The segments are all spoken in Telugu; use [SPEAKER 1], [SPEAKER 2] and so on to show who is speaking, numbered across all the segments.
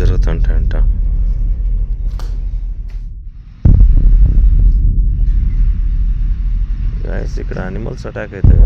[SPEAKER 1] జరుగుతుంటాయంట. గాయస్ ఇక్కడ అనిమల్స్ అటాక్ అవుతాయి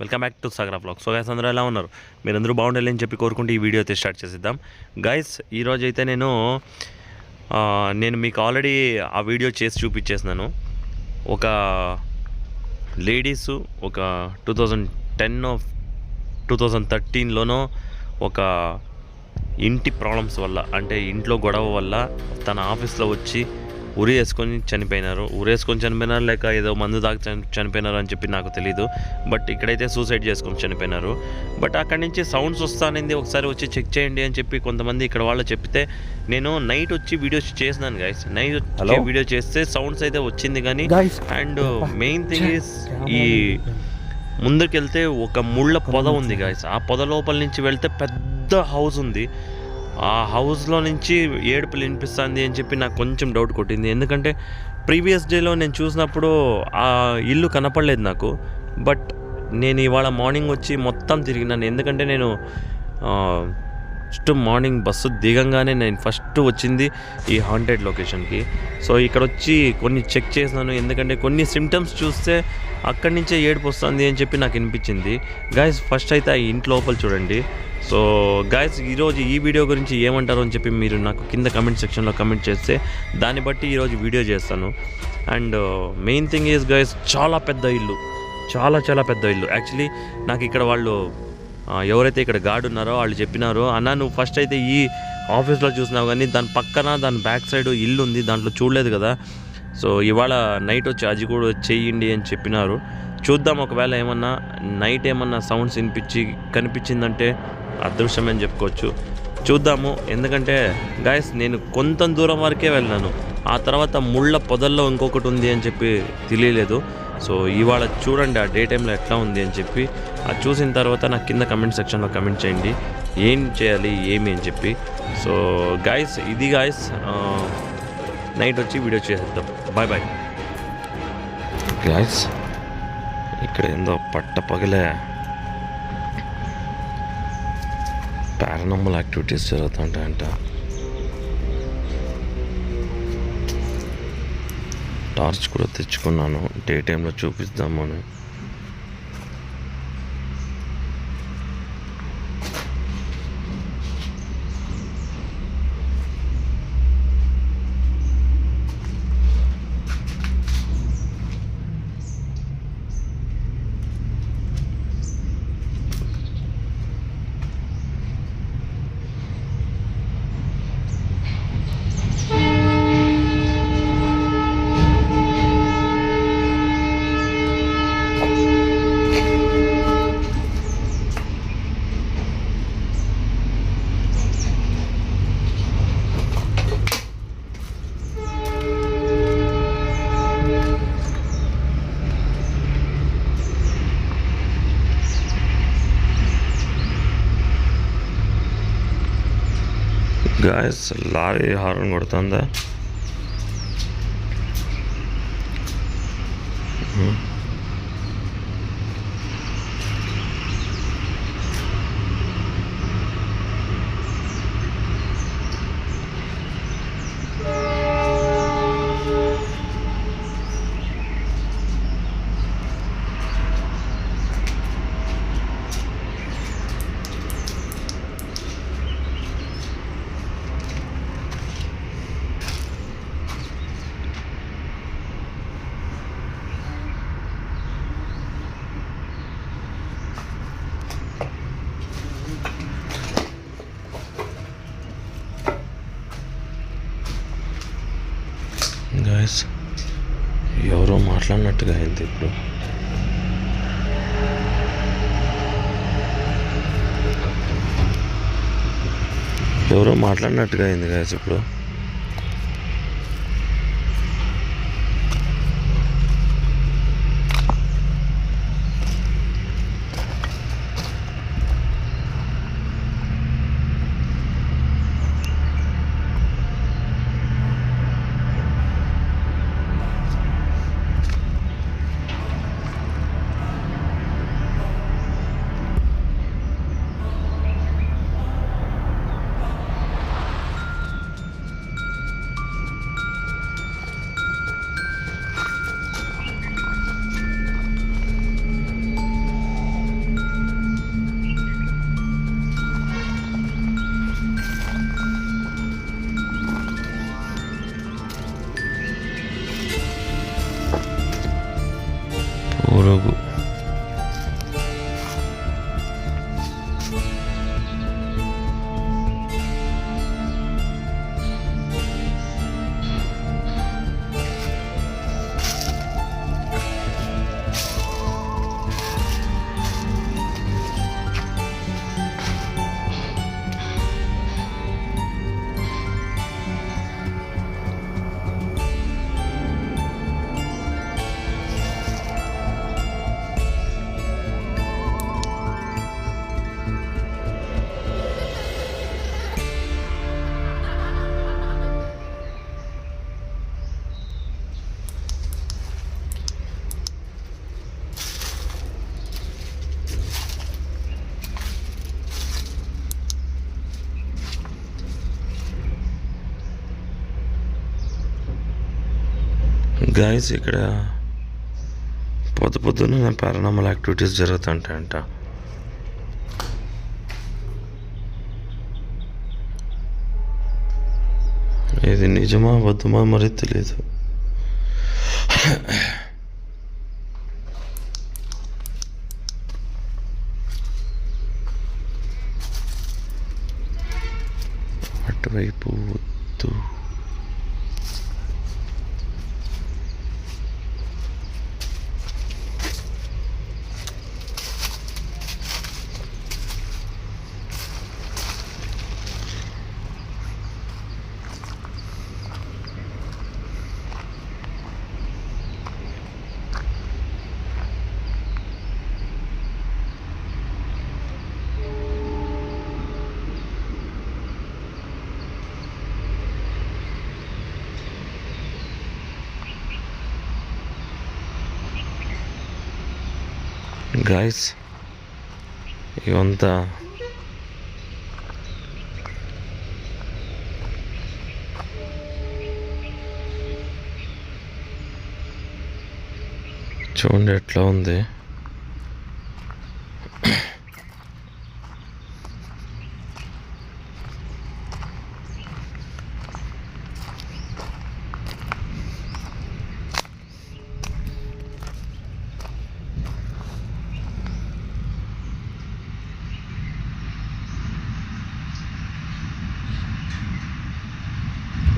[SPEAKER 1] welcome back to Sagara blog so guys అందరూ ఎలా ఉన్నారు? మీరందరూ బాగుండాలి అని చెప్పి కోరుకుంటూ ఈ వీడియో అయితే స్టార్ట్ చేసేద్దాం. గైస్ ఈరోజు అయితే నేను నేను మీకు ఆల్రెడీ ఆ వీడియో చేసి చూపించేసినాను. ఒక లేడీసు ఒక two thousand ten two thousand థర్టీన్లోనో ఒక ఇంటి ప్రాబ్లమ్స్ వల్ల అంటే ఇంట్లో గొడవ వల్ల తన ఆఫీస్లో వచ్చి ఉరి వేసుకొని చనిపోయినారు. ఉరి వేసుకొని చనిపోయినారు లేక ఏదో మందు దాకా చని చనిపోయినారు అని చెప్పి నాకు తెలియదు బట్ ఇక్కడైతే సూసైడ్ చేసుకొని చనిపోయినారు. బట్ అక్కడి నుంచి సౌండ్స్ వస్తానింది ఒకసారి వచ్చి చెక్ చేయండి అని చెప్పి కొంతమంది ఇక్కడ వాళ్ళు చెప్తే నేను నైట్ వచ్చి వీడియోస్ చేసినాను గైస్ నైట్ వచ్చి? వీడియో చేస్తే సౌండ్స్ అయితే వచ్చింది కానీ అండ్ మెయిన్ థింగ్ ఈస్ ఈ ముందుకెళ్తే ఒక ముళ్ళ పొద ఉంది గాయస్ ఆ పొద లోపల నుంచి వెళ్తే పెద్ద హౌస్ ఉంది. ఆ హౌస్లో నుంచి ఏడుపులు వినిపిస్తుంది అని చెప్పి నాకు కొంచెం డౌట్ కొట్టింది. ఎందుకంటే ప్రీవియస్ డేలో నేను చూసినప్పుడు ఆ ఇల్లు కనపడలేదు నాకు. బట్ నేను ఇవాళ మార్నింగ్ వచ్చి మొత్తం తిరిగినాను. ఎందుకంటే నేను ఫస్ట్ మార్నింగ్ బస్సు దిగంగానే నేను ఫస్ట్ వచ్చింది ఈ హాంటెడ్ లొకేషన్కి సో ఇక్కడ వచ్చి కొన్ని చెక్ చేసినాను. ఎందుకంటే కొన్ని సిమ్టమ్స్ చూస్తే అక్కడి నుంచే ఏడుపు వస్తుంది అని చెప్పి నాకు వినిపించింది గాయస్ ఫస్ట్ అయితే ఆ ఇంటి లోపల చూడండి. సో గాయస్ ఈరోజు ఈ వీడియో గురించి ఏమంటారు అని చెప్పి మీరు నాకు కింద కమెంట్ సెక్షన్లో కమెంట్ చేస్తే దాన్ని బట్టి ఈరోజు వీడియో చేస్తాను. And main thing is guys చాలా పెద్ద ఇల్లు. చాలా చాలా పెద్ద ఇల్లు. యాక్చువల్లీ నాకు ఇక్కడ వాళ్ళు ఎవరైతే ఇక్కడ గార్డ్ ఉన్నారో వాళ్ళు చెప్పినారో అన్న నువ్వు ఫస్ట్ అయితే ఈ ఆఫీస్లో చూసినావు కానీ దాని పక్కన దాని బ్యాక్ సైడ్ ఇల్లు ఉంది దాంట్లో చూడలేదు కదా. సో ఇవాళ నైట్ వచ్చి అది కూడా చేయండి అని చెప్పినారు. చూద్దాం ఒకవేళ ఏమన్నా నైట్ ఏమన్నా సౌండ్స్ వినిపించి కనిపించిందంటే అదృష్టమే అని చెప్పుకోవచ్చు. చూద్దాము. ఎందుకంటే గాయస్ నేను కొంత దూరం వరకే వెళ్ళాను. ఆ తర్వాత ముళ్ళ పొదల్లో ఇంకొకటి ఉంది అని చెప్పి తెలియలేదు. సో ఇవాళ చూడండి ఆ డే టైంలో ఎట్లా ఉంది అని చెప్పి అది చూసిన తర్వాత నాకు కింద కమెంట్ సెక్షన్లో కమెంట్ చేయండి ఏం చేయాలి ఏమి అని చెప్పి. సో గాయస్ ఇది గాయస్ నైట్ వచ్చి వీడియో చేసేద్దాం. బాయ్ బాయ్ గాయస్ ఇక్కడ ఏందో పట్ట పగలే. పారానామల్ యాక్టివిటీస్ జరుగుతుంటాయంట. టార్చ్ కూడా తెచ్చుకున్నాను. డే టైంలో చూపిద్దామని. గాయస్ లారీ హార్న్ కొడుతుందా అన్నట్టుగా అయింది ఇప్పుడు. ఎవరో మాట్లాడినట్టుగా అయింది గాయస్ ఇప్పుడు. గాయస్ ఇక్కడ పొద్దు పొద్దున్న పారానామల్ యాక్టివిటీస్ జరుగుతుంటాయంట. ఇది నిజమా అబద్ధమా మరి తెలియదు అటువైపు వద్దు. గాయస్ ఇవంతా uh, చూడండి ఎట్లా ఉంది.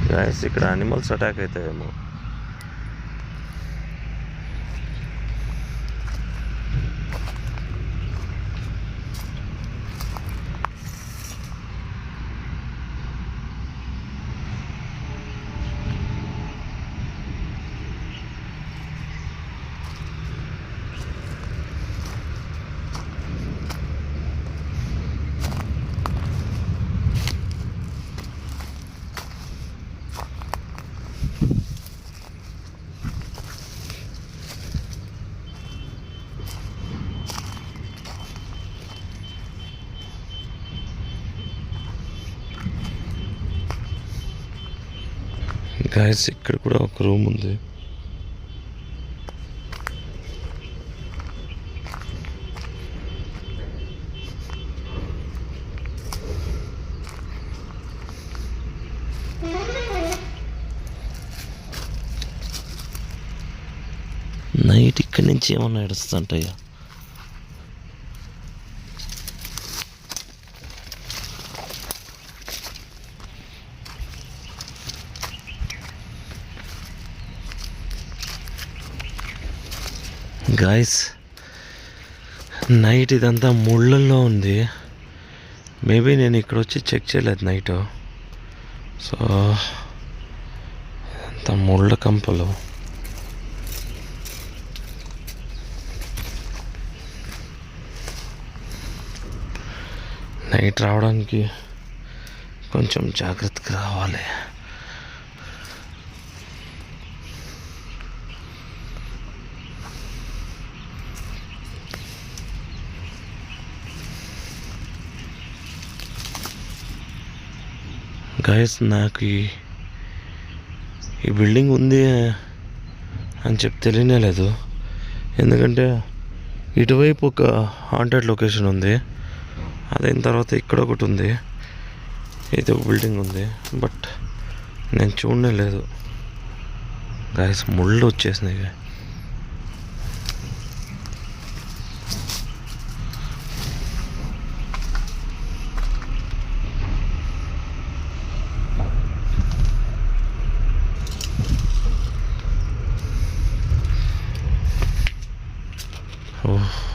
[SPEAKER 1] గాయస్ ఇక్కడ అనిమల్స్ అటాక్ అవుతాయేమో గాయస్ ఇక్కడ కూడా ఒక రూమ్ ఉంది. నైట్ ఇక్కడి నుంచి ఏమన్నా ఏడుస్తుంటాయా? గాయస్ నైట్ ఇదంతా ముళ్ళల్లో ఉంది. మేబీ నేను ఇక్కడ వచ్చి చెక్ చేయలేదు నైట్ సో అంత ముళ్ళ కంపలు. నైట్ రావడానికి కొంచెం జాగ్రత్తగా రావాలి. గైస్ నాకు ఈ ఈ బిల్డింగ్ ఉంది అని చెప్పి తెలియనే లేదు. ఎందుకంటే ఇటువైపు ఒక హాంటెడ్ లొకేషన్ ఉంది. అదైన తర్వాత ఇక్కడ ఒకటి ఉంది. ఇది ఒక బిల్డింగ్ ఉంది. బట్ నేను చూడనే లేదు. గాయస్ ముళ్ళు వచ్చేసినాయి. Oof.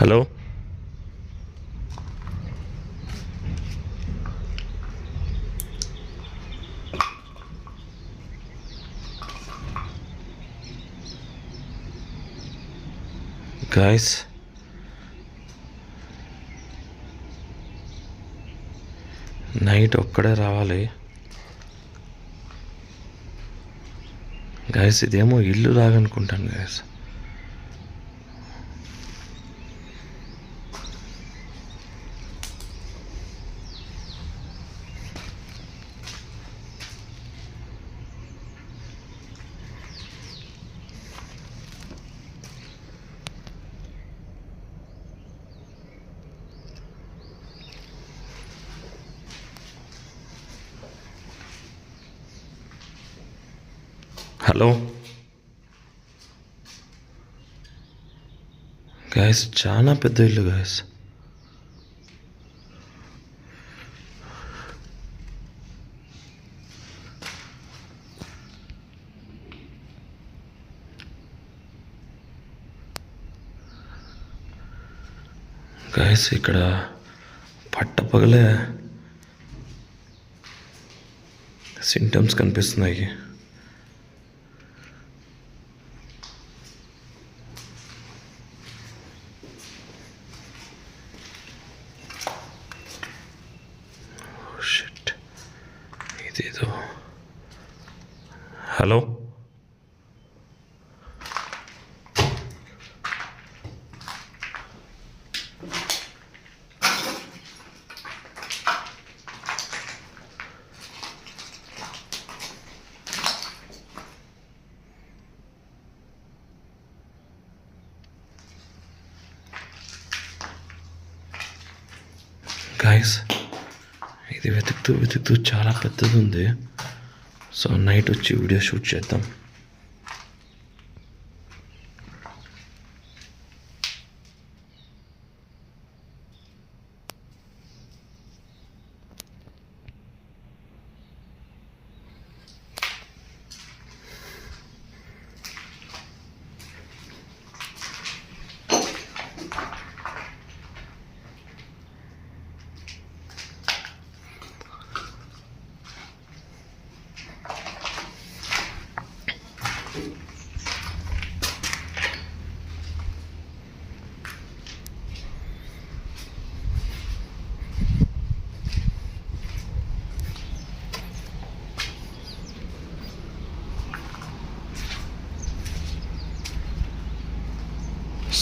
[SPEAKER 1] హలో. గాయస్ నైట్ ఒక్కడే రావాలి. గాయస్ ఇదేమో ఇల్లు లాగనుకుంటాను గాయస్ హలో. గాయస్ చాలా పెద్ద ఇల్లు గాయస్ గాయస్ ఇక్కడ పట్టపగలే సింటమ్స్ కనిపిస్తున్నాయి షిట్ ఇదేదో హలో గాయస్ ఇది చాలా పెద్దది ఉంది సో నైట్ వచ్చి వీడియో షూట్ చేద్దాం.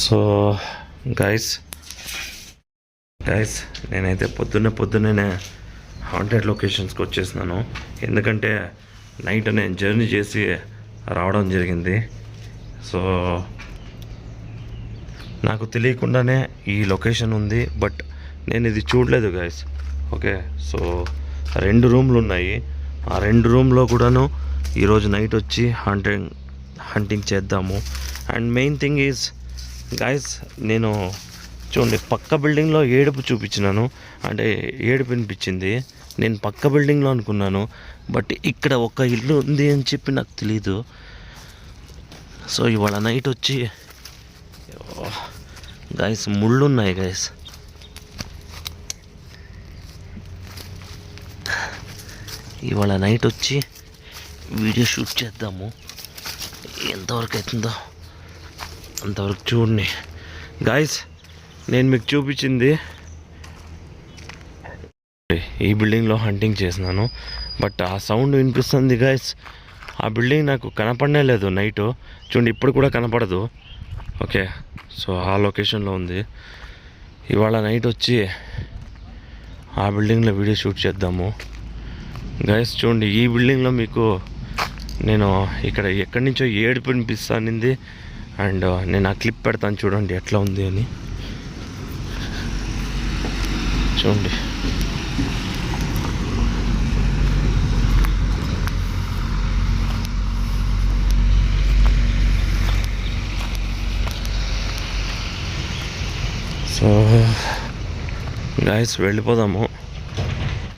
[SPEAKER 1] సో గైస్ గైస్ నేనైతే పొద్దున్నే పొద్దున్నే హాంటెడ్ లొకేషన్స్కి వచ్చేసినాను. ఎందుకంటే నైట్ నేను జర్నీ చేసి రావడం జరిగింది. సో నాకు తెలియకుండానే ఈ లొకేషన్ ఉంది బట్ నేను ఇది చూడలేదు గైస్ ఓకే సో రెండు రూమ్లు ఉన్నాయి. ఆ రెండు రూమ్లో కూడాను ఈరోజు నైట్ వచ్చి హంటింగ్ హంటింగ్ చేద్దాము. And main thing is guys నేను చూడండి పక్క బిల్డింగ్లో ఏడుపు చూపించినాను. అంటే ఏడుపు వినిపించింది. నేను పక్క బిల్డింగ్లో అనుకున్నాను. బట్ ఇక్కడ ఒక ఇల్లు ఉంది అని చెప్పి నాకు తెలీదు. సో ఇవాళ నైట్ వచ్చి గాయస్ ముళ్ళు ఉన్నాయి గాయస్ ఇవాళ నైట్ వచ్చి వీడియో షూట్ చేద్దాము. ఎంతవరకు అవుతుందో. అంతవరకు చూడండి. గాయస్ నేను మీకు చూపించింది ఈ బిల్డింగ్లో హంటింగ్ చేసినాను బట్ ఆ సౌండ్ వినిపిస్తుంది గాయస్ ఆ బిల్డింగ్ నాకు కనపడనే లేదు నైట్ చూడండి ఇప్పుడు కూడా కనపడదు. ఓకే సో ఆ లొకేషన్లో ఉంది. ఇవాళ నైట్ వచ్చి ఆ బిల్డింగ్లో వీడియో షూట్ చేద్దాము. గైస్ చూడండి ఈ బిల్డింగ్లో మీకు నేను ఇక్కడ ఎక్కడి నుంచో ఏడుపు వినిపిస్తానింది అండ్ నేను ఆ క్లిప్ పెడతాను చూడండి ఎట్లా ఉంది అని. చూడండి. సో గాయస్ వెళ్ళిపోదాము.